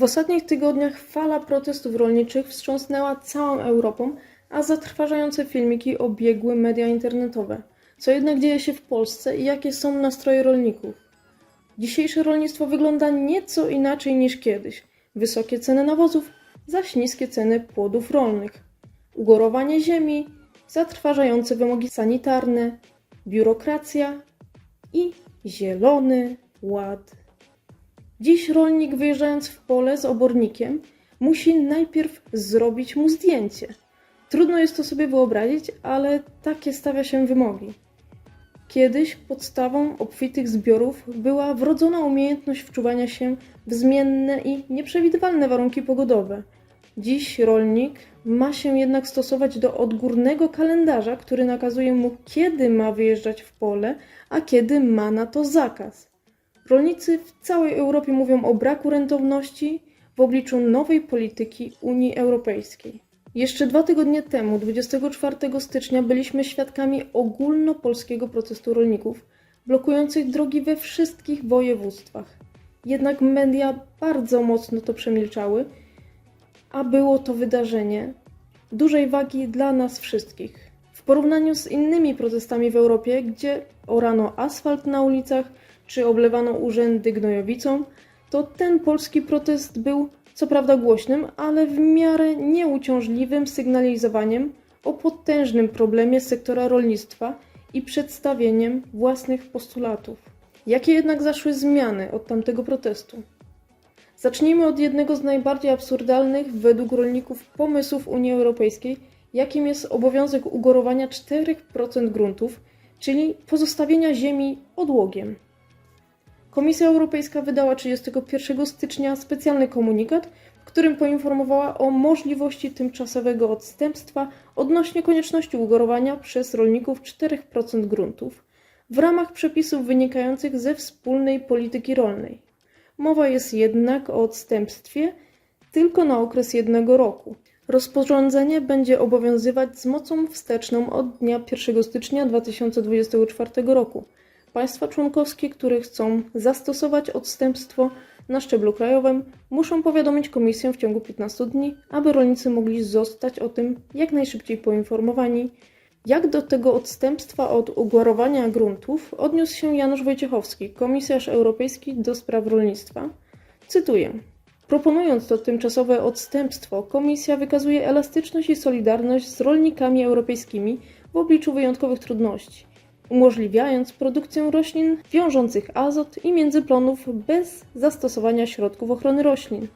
W ostatnich tygodniach fala protestów rolniczych wstrząsnęła całą Europą, a zatrważające filmiki obiegły media internetowe. Co jednak dzieje się w Polsce i jakie są nastroje rolników? Dzisiejsze rolnictwo wygląda nieco inaczej niż kiedyś. Wysokie ceny nawozów, zaś niskie ceny płodów rolnych. Ugorowanie ziemi, zatrważające wymogi sanitarne, biurokracja i zielony ład. Dziś rolnik wyjeżdżając w pole z obornikiem musi najpierw zrobić mu zdjęcie. Trudno jest to sobie wyobrazić, ale takie stawia się wymogi. Kiedyś podstawą obfitych zbiorów była wrodzona umiejętność wczuwania się w zmienne i nieprzewidywalne warunki pogodowe. Dziś rolnik ma się jednak stosować do odgórnego kalendarza, który nakazuje mu, kiedy ma wyjeżdżać w pole, a kiedy ma na to zakaz. Rolnicy w całej Europie mówią o braku rentowności w obliczu nowej polityki Unii Europejskiej. Jeszcze dwa tygodnie temu, 24 stycznia, byliśmy świadkami ogólnopolskiego protestu rolników, blokujących drogi we wszystkich województwach. Jednak media bardzo mocno to przemilczały, a było to wydarzenie dużej wagi dla nas wszystkich. W porównaniu z innymi protestami w Europie, gdzie orano asfalt na ulicach czy oblewano urzędy gnojowicą, to ten polski protest był co prawda głośnym, ale w miarę nieuciążliwym sygnalizowaniem o potężnym problemie sektora rolnictwa i przedstawieniem własnych postulatów. Jakie jednak zaszły zmiany od tamtego protestu? Zacznijmy od jednego z najbardziej absurdalnych według rolników pomysłów Unii Europejskiej, jakim jest obowiązek ugorowania 4% gruntów, czyli pozostawienia ziemi odłogiem. Komisja Europejska wydała 31 stycznia specjalny komunikat, w którym poinformowała o możliwości tymczasowego odstępstwa odnośnie konieczności ugorowania przez rolników 4% gruntów w ramach przepisów wynikających ze wspólnej polityki rolnej. Mowa jest jednak o odstępstwie tylko na okres jednego roku. Rozporządzenie będzie obowiązywać z mocą wsteczną od dnia 1 stycznia 2024 roku. Państwa członkowskie, które chcą zastosować odstępstwo na szczeblu krajowym, muszą powiadomić Komisję w ciągu 15 dni, aby rolnicy mogli zostać o tym jak najszybciej poinformowani. Jak do tego odstępstwa od ugorowania gruntów odniósł się Janusz Wojciechowski, komisarz europejski do spraw rolnictwa? Cytuję. Proponując to tymczasowe odstępstwo, Komisja wykazuje elastyczność i solidarność z rolnikami europejskimi w obliczu wyjątkowych trudności umożliwiając produkcję roślin wiążących azot i międzyplonów bez zastosowania środków ochrony roślin.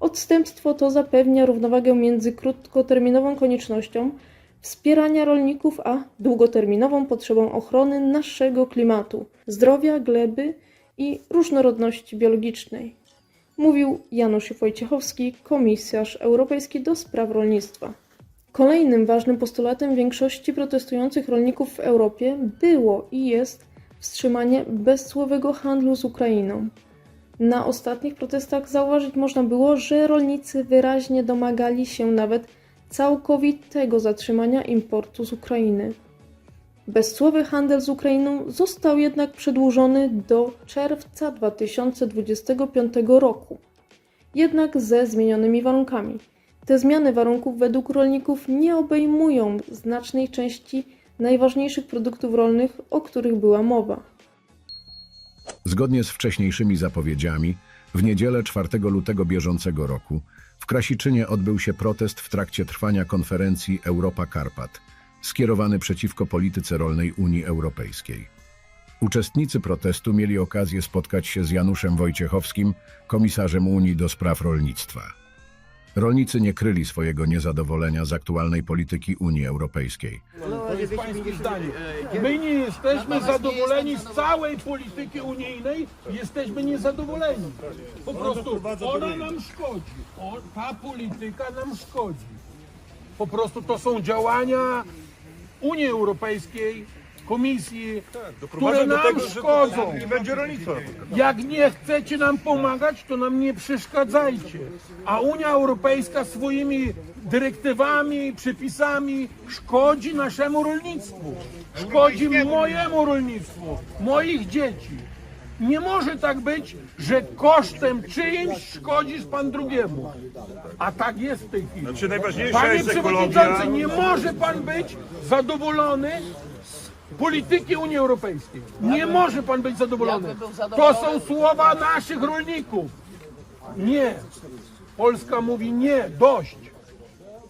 Odstępstwo to zapewnia równowagę między krótkoterminową koniecznością wspierania rolników, a długoterminową potrzebą ochrony naszego klimatu, zdrowia, gleby i różnorodności biologicznej. Mówił Janusz Wojciechowski, komisarz europejski do spraw rolnictwa. Kolejnym ważnym postulatem większości protestujących rolników w Europie było i jest wstrzymanie bezcłowego handlu z Ukrainą. Na ostatnich protestach zauważyć można było, że rolnicy wyraźnie domagali się nawet całkowitego zatrzymania importu z Ukrainy. Bezcłowy handel z Ukrainą został jednak przedłużony do czerwca 2025 roku, jednak ze zmienionymi warunkami. Te zmiany warunków według rolników nie obejmują znacznej części najważniejszych produktów rolnych, o których była mowa. Zgodnie z wcześniejszymi zapowiedziami, w niedzielę 4 lutego bieżącego roku w Krasiczynie odbył się protest w trakcie trwania konferencji Europa Karpat, skierowany przeciwko polityce rolnej Unii Europejskiej. Uczestnicy protestu mieli okazję spotkać się z Januszem Wojciechowskim, komisarzem Unii do spraw rolnictwa. Rolnicy nie kryli swojego niezadowolenia z aktualnej polityki Unii Europejskiej. To jest pańskie zdanie. My nie jesteśmy zadowoleni z całej polityki unijnej, jesteśmy niezadowoleni. Po prostu ona nam szkodzi. O, ta polityka nam szkodzi. Po prostu to są działania Unii Europejskiej, Komisji, które nam szkodzą. Nie będzie rolnictwa. Jak nie chcecie nam pomagać, to nam nie przeszkadzajcie. A Unia Europejska swoimi dyrektywami, przepisami szkodzi naszemu rolnictwu. Szkodzi mojemu rolnictwu, moich dzieci. Nie może tak być, że kosztem czyimś szkodzisz pan drugiemu. A tak jest w tej chwili. Znaczy najważniejsza Panie jest przewodniczący, ekologia. nie może pan być zadowolony polityki Unii Europejskiej. Nie może pan być zadowolony. To są słowa naszych rolników. Nie. Polska mówi nie, dość.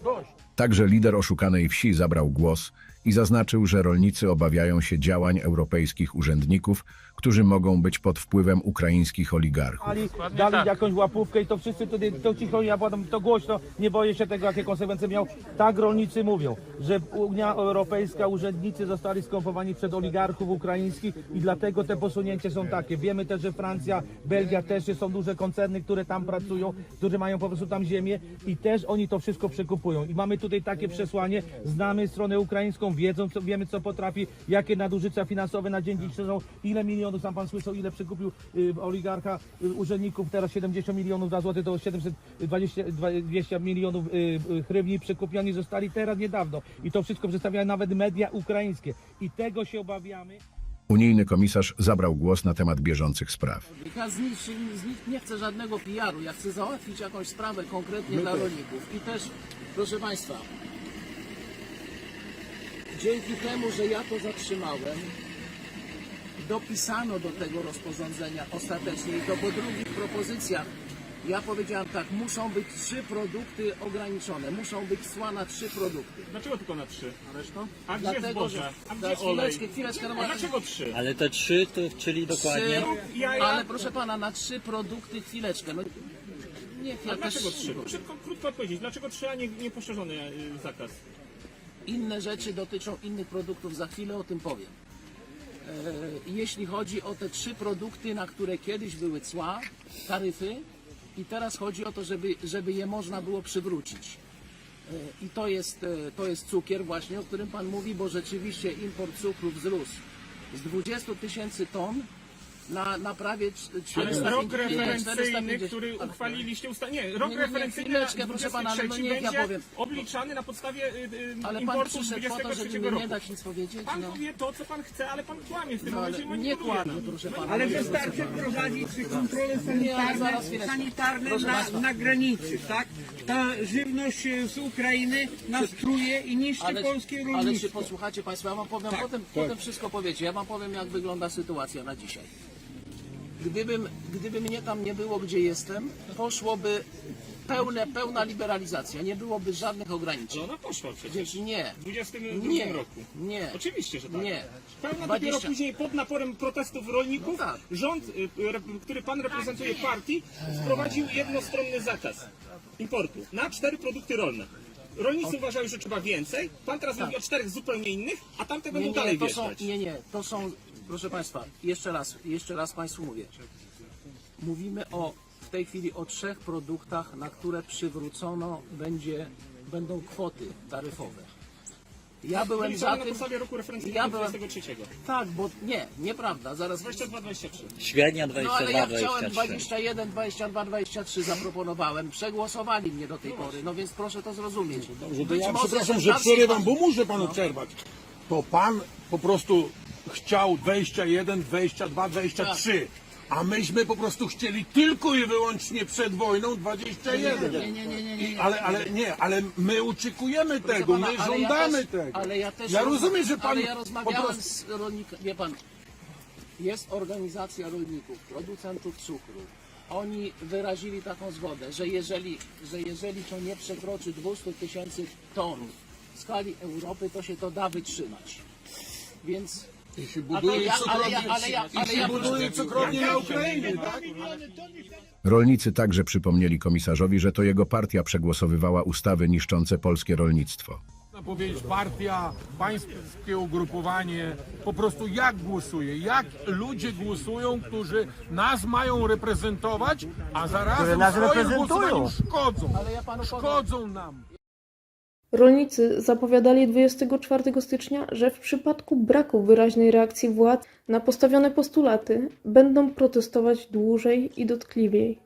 Dość. Także lider oszukanej wsi zabrał głos i zaznaczył, że rolnicy obawiają się działań europejskich urzędników, którzy mogą być pod wpływem ukraińskich oligarchów. dali, dali jakąś łapówkę i to wszyscy tutaj, to cicho, ja potem to głośno, nie boję się tego, jakie konsekwencje miał. Tak rolnicy mówią, że Unia Europejska, urzędnicy zostali skąpowani przed oligarchów ukraińskich i dlatego te posunięcia są takie. Wiemy też, że Francja, Belgia też są duże koncerny, które tam pracują, którzy mają po prostu tam ziemię i też oni to wszystko przekupują. I mamy tutaj takie przesłanie, znamy stronę ukraińską, wiedzą, co, wiemy co potrafi, jakie nadużycia finansowe na dzień dzisiejszy są, ile milionów, sam pan słyszał, ile przekupił y, oligarcha y, urzędników, teraz 70 milionów za złoty, to 720 20 milionów y, y, hrywni przekupioni zostali teraz niedawno. I to wszystko przedstawiają nawet media ukraińskie. I tego się obawiamy. Unijny komisarz zabrał głos na temat bieżących spraw. Ja z nich, z nich nie chcę żadnego PR-u. Ja chcę załatwić jakąś sprawę konkretnie dla rolników. I też, proszę Państwa, dzięki temu, że ja to zatrzymałem, dopisano do tego rozporządzenia ostatecznie i to po drugich propozycjach. Ja powiedziałem tak, muszą być trzy produkty ograniczone, muszą być cła na trzy produkty. Dlaczego tylko na trzy? A reszta? A gdzie Dlatego, zboże? że... A gdzie olej? chwileczkę, chwileczkę, no A dlaczego trzy? Ale te trzy, to, czyli dokładnie. Trzy, jaja. ale proszę pana, na trzy produkty chwileczkę. No, ja A dlaczego trzy? K- krótko odpowiedzieć. Dlaczego trzy, a nie, nie poszerzony e, zakaz? inne rzeczy dotyczą innych produktów, za chwilę o tym powiem. E, Jeśli chodzi o te trzy produkty, na które kiedyś były cła, taryfy, i teraz chodzi o to, żeby, żeby je można było przywrócić. E, I to jest, e, to jest cukier właśnie, o którym Pan mówi, bo rzeczywiście import cukru wzrósł z 20 tysięcy ton na, na prawie Ale 450 rok referencyjny, 450 który ale- uchwaliliście usta... Nie, rok Nie, nie, referencyjny chwileczkę, na proszę pana, 23 no niech ja będzie powiem. obliczany na podstawie y, y, Ale pan importu z przyszedł po to, 23 żeby mi roku. nie dać nic powiedzieć. Pan No. powie to, co pan chce, ale pan kłamie w tym No, ale momencie. nie manipuluje kłamie, proszę pana. Ale wystarczy wprowadzić kontrole Nie, ale sanitarne, zaraz chwileczkę. sanitarne Proszę na, państwa. na granicy, tak? Ta żywność e, z Ukrainy nas truje i niszczy Ale, polskie ale czy rolnictwo. posłuchacie Państwo, ja Wam powiem, potem, potem wszystko powiecie, ja Wam powiem jak wygląda sytuacja na dzisiaj. Gdybym, gdyby mnie tam nie było, gdzie jestem, poszłoby pełne, pełna liberalizacja, nie byłoby żadnych ograniczeń. No ona poszła przecież. Nie, W 22 nie, roku. nie, Oczywiście, że tak. nie. Pełna 20 dopiero później pod naporem protestów rolników Tak. rząd, y, re- który pan reprezentuje partii, wprowadził jednostronny zakaz importu na cztery produkty rolne. Rolnicy uważają, że trzeba więcej. Pan teraz mówi o czterech zupełnie innych, a tamte Tak. Nie, będą nie, dalej to są, nie, nie, to są, proszę Państwa, jeszcze raz, jeszcze raz Państwu mówię. Mówimy o, w tej chwili o trzech produktach, na które przywrócono będzie, będą kwoty taryfowe. Ja byłem Byli za na tym, podstawie roku referencyjnego ja byłem, 23. tak, bo nie, nieprawda, zaraz 22-23. Średnia no ale ja 22, chciałem 23. 21, 22, 23 zaproponowałem, przegłosowali mnie do tej pory, no więc proszę to zrozumieć. Dobrze, to Być ja może przepraszam, że przerywam, bo muszę panu No. przerwać. To pan po prostu chciał 21, 22, 23. A myśmy po prostu chcieli tylko i wyłącznie przed wojną 21. Nie, nie, nie, nie, nie, I, ale, ale nie, ale my oczekujemy tego, pana, my ale ja żądamy też, tego. Ale ja też rozma- rozumiem, że pan Ale ja po rozmawiałem prostu... z rolnikami. Wie pan, jest organizacja rolników, producentów cukru. Oni wyrazili taką zgodę, że jeżeli, że jeżeli to nie przekroczy 200 tysięcy ton w skali Europy, to się to da wytrzymać. Więc. I się Ale buduje cukrownię, i się buduje na Ukrainie, tak? Rolnicy także przypomnieli komisarzowi, że to jego partia przegłosowywała ustawy niszczące polskie rolnictwo. Można powiedzieć partia, pańskie ugrupowanie, po prostu jak głosuje, jak ludzie głosują, którzy nas mają reprezentować, a zarazem nas swoim reprezentują. głosowaniem szkodzą. Szkodzą nam. Rolnicy zapowiadali 24 stycznia, że w przypadku braku wyraźnej reakcji władz na postawione postulaty będą protestować dłużej i dotkliwiej.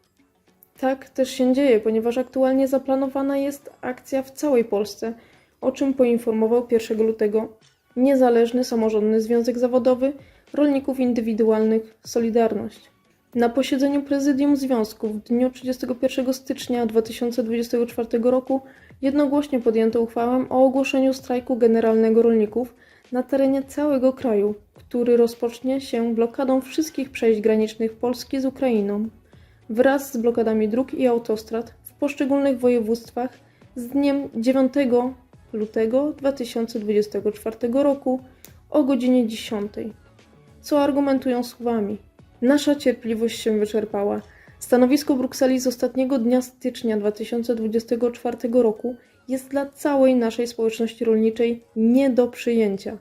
Tak też się dzieje, ponieważ aktualnie zaplanowana jest akcja w całej Polsce, o czym poinformował 1 lutego Niezależny Samorządny Związek Zawodowy rolników indywidualnych Solidarność. Na posiedzeniu prezydium związku w dniu 31 stycznia 2024 roku jednogłośnie podjęto uchwałę o ogłoszeniu strajku generalnego rolników na terenie całego kraju, który rozpocznie się blokadą wszystkich przejść granicznych Polski z Ukrainą wraz z blokadami dróg i autostrad w poszczególnych województwach z dniem 9 lutego 2024 roku o godzinie 10, co argumentują słowami. Nasza cierpliwość się wyczerpała. Stanowisko Brukseli z ostatniego dnia stycznia 2024 roku jest dla całej naszej społeczności rolniczej nie do przyjęcia.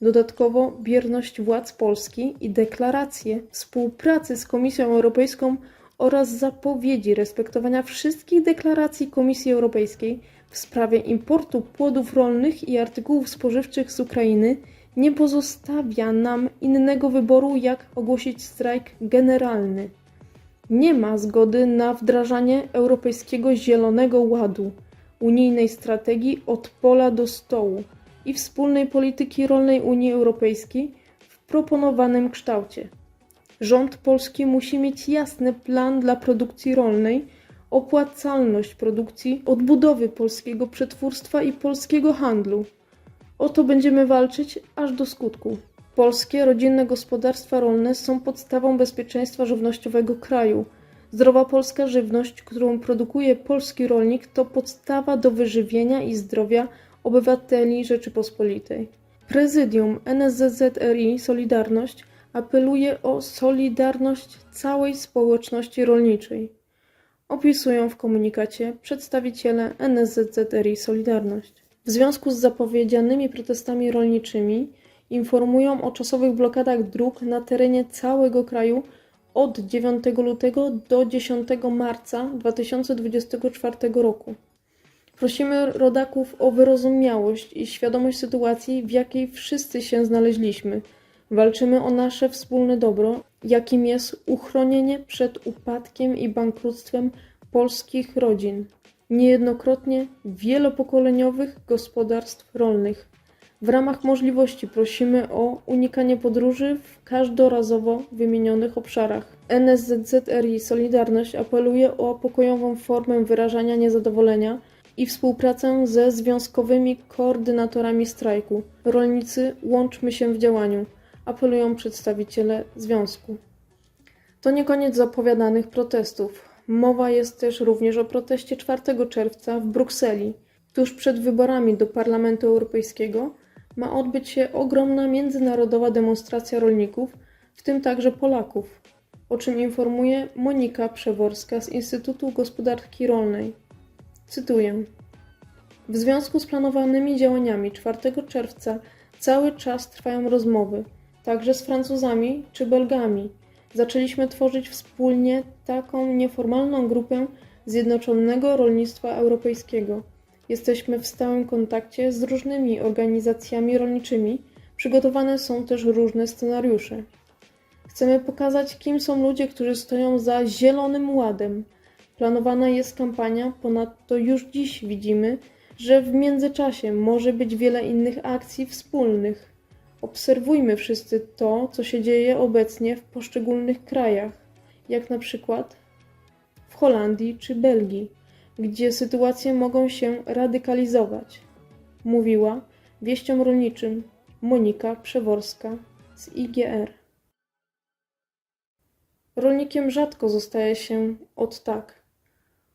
Dodatkowo bierność władz Polski i deklaracje współpracy z Komisją Europejską oraz zapowiedzi respektowania wszystkich deklaracji Komisji Europejskiej w sprawie importu płodów rolnych i artykułów spożywczych z Ukrainy nie pozostawia nam innego wyboru, jak ogłosić strajk generalny. Nie ma zgody na wdrażanie Europejskiego Zielonego Ładu, unijnej strategii od pola do stołu i wspólnej polityki rolnej Unii Europejskiej w proponowanym kształcie. Rząd polski musi mieć jasny plan dla produkcji rolnej, opłacalność produkcji, odbudowy polskiego przetwórstwa i polskiego handlu. O to będziemy walczyć aż do skutku. Polskie rodzinne gospodarstwa rolne są podstawą bezpieczeństwa żywnościowego kraju. Zdrowa polska żywność, którą produkuje polski rolnik, to podstawa do wyżywienia i zdrowia obywateli Rzeczypospolitej. Prezydium NSZZRI Solidarność apeluje o solidarność całej społeczności rolniczej. Opisują w komunikacie przedstawiciele NSZZRI Solidarność. W związku z zapowiedzianymi protestami rolniczymi informują o czasowych blokadach dróg na terenie całego kraju od 9 lutego do 10 marca 2024 roku. Prosimy rodaków o wyrozumiałość i świadomość sytuacji, w jakiej wszyscy się znaleźliśmy. Walczymy o nasze wspólne dobro, jakim jest uchronienie przed upadkiem i bankructwem polskich rodzin, niejednokrotnie wielopokoleniowych gospodarstw rolnych. W ramach możliwości prosimy o unikanie podróży w każdorazowo wymienionych obszarach. NSZZRI Solidarność apeluje o pokojową formę wyrażania niezadowolenia i współpracę ze związkowymi koordynatorami strajku. Rolnicy, łączmy się w działaniu, apelują przedstawiciele związku. To nie koniec zapowiadanych protestów. Mowa jest też również o proteście 4 czerwca w Brukseli. Tuż przed wyborami do Parlamentu Europejskiego ma odbyć się ogromna międzynarodowa demonstracja rolników, w tym także Polaków, o czym informuje Monika Przeworska z Instytutu Gospodarki Rolnej. Cytuję. W związku z planowanymi działaniami 4 czerwca cały czas trwają rozmowy, także z Francuzami czy Belgami. Zaczęliśmy tworzyć wspólnie taką nieformalną grupę Zjednoczonego Rolnictwa Europejskiego. Jesteśmy w stałym kontakcie z różnymi organizacjami rolniczymi, przygotowane są też różne scenariusze. Chcemy pokazać, kim są ludzie, którzy stoją za Zielonym Ładem. Planowana jest kampania, ponadto już dziś widzimy, że w międzyczasie może być wiele innych akcji wspólnych. Obserwujmy wszyscy to, co się dzieje obecnie w poszczególnych krajach, jak na przykład w Holandii czy Belgii, gdzie sytuacje mogą się radykalizować, mówiła wieściom rolniczym Monika Przeworska z IGR. Rolnikiem rzadko zostaje się od tak.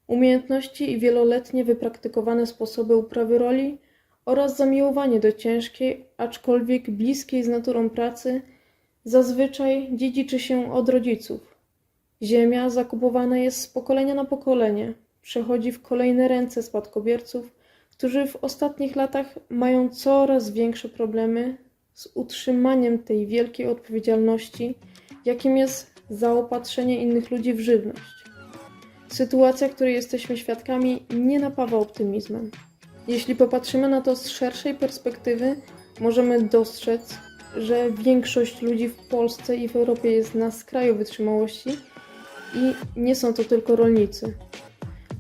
Umiejętności i wieloletnie wypraktykowane sposoby uprawy roli oraz zamiłowanie do ciężkiej, aczkolwiek bliskiej z naturą pracy zazwyczaj dziedziczy się od rodziców. Ziemia zakupowana jest z pokolenia na pokolenie, przechodzi w kolejne ręce spadkobierców, którzy w ostatnich latach mają coraz większe problemy z utrzymaniem tej wielkiej odpowiedzialności, jakim jest zaopatrzenie innych ludzi w żywność. Sytuacja, której jesteśmy świadkami, nie napawa optymizmem. Jeśli popatrzymy na to z szerszej perspektywy, możemy dostrzec, że większość ludzi w Polsce i w Europie jest na skraju wytrzymałości i nie są to tylko rolnicy.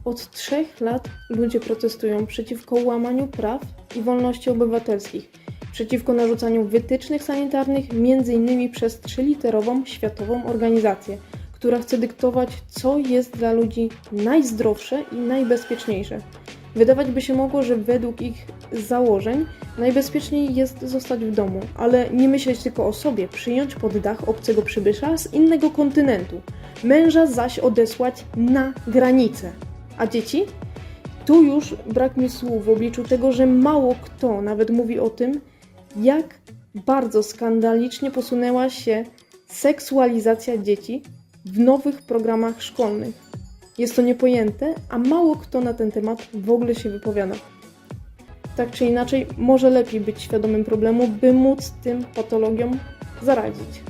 Od trzech lat ludzie protestują przeciwko łamaniu praw i wolności obywatelskich, przeciwko narzucaniu wytycznych sanitarnych, m.in. przez trzyliterową światową organizację, która chce dyktować, co jest dla ludzi najzdrowsze i najbezpieczniejsze. Wydawać by się mogło, że według ich założeń najbezpieczniej jest zostać w domu, ale nie myśleć tylko o sobie, przyjąć pod dach obcego przybysza z innego kontynentu, męża zaś odesłać na granicę. A dzieci? Tu już brak mi słów w obliczu tego, że mało kto nawet mówi o tym, jak bardzo skandalicznie posunęła się seksualizacja dzieci w nowych programach szkolnych. Jest to niepojęte, a mało kto na ten temat w ogóle się wypowiada. Tak czy inaczej, może lepiej być świadomym problemu, by móc tym patologiom zaradzić.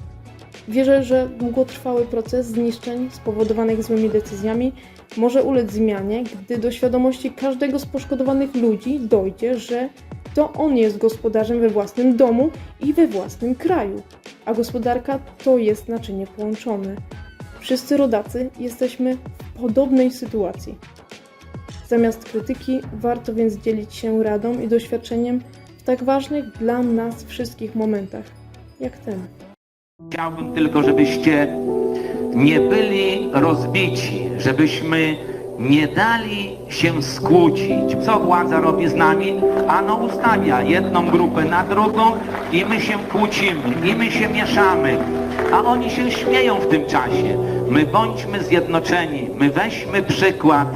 Wierzę, że długotrwały proces zniszczeń spowodowanych złymi decyzjami może ulec zmianie, gdy do świadomości każdego z poszkodowanych ludzi dojdzie, że to on jest gospodarzem we własnym domu i we własnym kraju, a gospodarka to jest naczynie połączone. Wszyscy rodacy jesteśmy w podobnej sytuacji. Zamiast krytyki, warto więc dzielić się radą i doświadczeniem w tak ważnych dla nas wszystkich momentach, jak ten. Chciałbym tylko, żebyście nie byli rozbici, żebyśmy nie dali się skłócić. Co władza robi z nami? Ano ustawia jedną grupę na drugą i my się kłócimy, i my się mieszamy. A oni się śmieją w tym czasie. My bądźmy zjednoczeni, my weźmy przykład,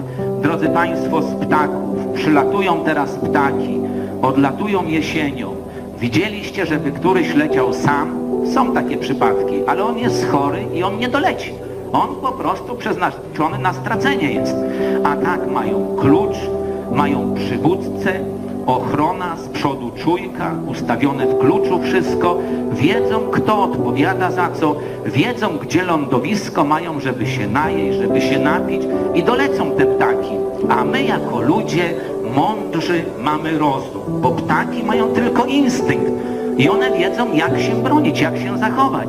drodzy Państwo, z ptaków. Przylatują teraz ptaki, odlatują jesienią. Widzieliście, żeby któryś leciał sam? Są takie przypadki, ale on jest chory i on nie doleci. On po prostu przeznaczony na stracenie jest. A tak mają klucz, mają przywódcę, ochrona z przodu czujka, ustawione w kluczu wszystko, wiedzą kto odpowiada za co, wiedzą gdzie lądowisko mają, żeby się najeść, żeby się napić. I dolecą te ptaki. A my jako ludzie mądrzy mamy rozum, bo ptaki mają tylko instynkt. I one wiedzą jak się bronić, jak się zachować.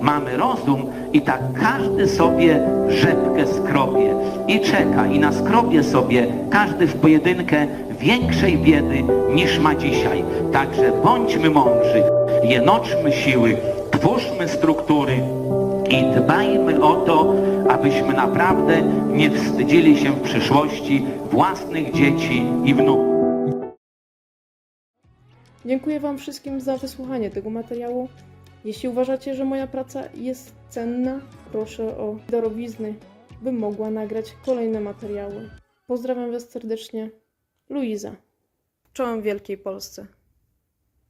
Mamy rozum i tak każdy sobie rzepkę skrobie i czeka i na skrobie sobie każdy w pojedynkę większej biedy niż ma dzisiaj. Także bądźmy mądrzy, jednoczmy siły, twórzmy struktury i dbajmy o to, abyśmy naprawdę nie wstydzili się w przyszłości własnych dzieci i wnuków. Dziękuję Wam wszystkim za wysłuchanie tego materiału. Jeśli uważacie, że moja praca jest cenna, proszę o darowizny, bym mogła nagrać kolejne materiały. Pozdrawiam Was serdecznie. Luiza. Czołem Wielkiej Polsce.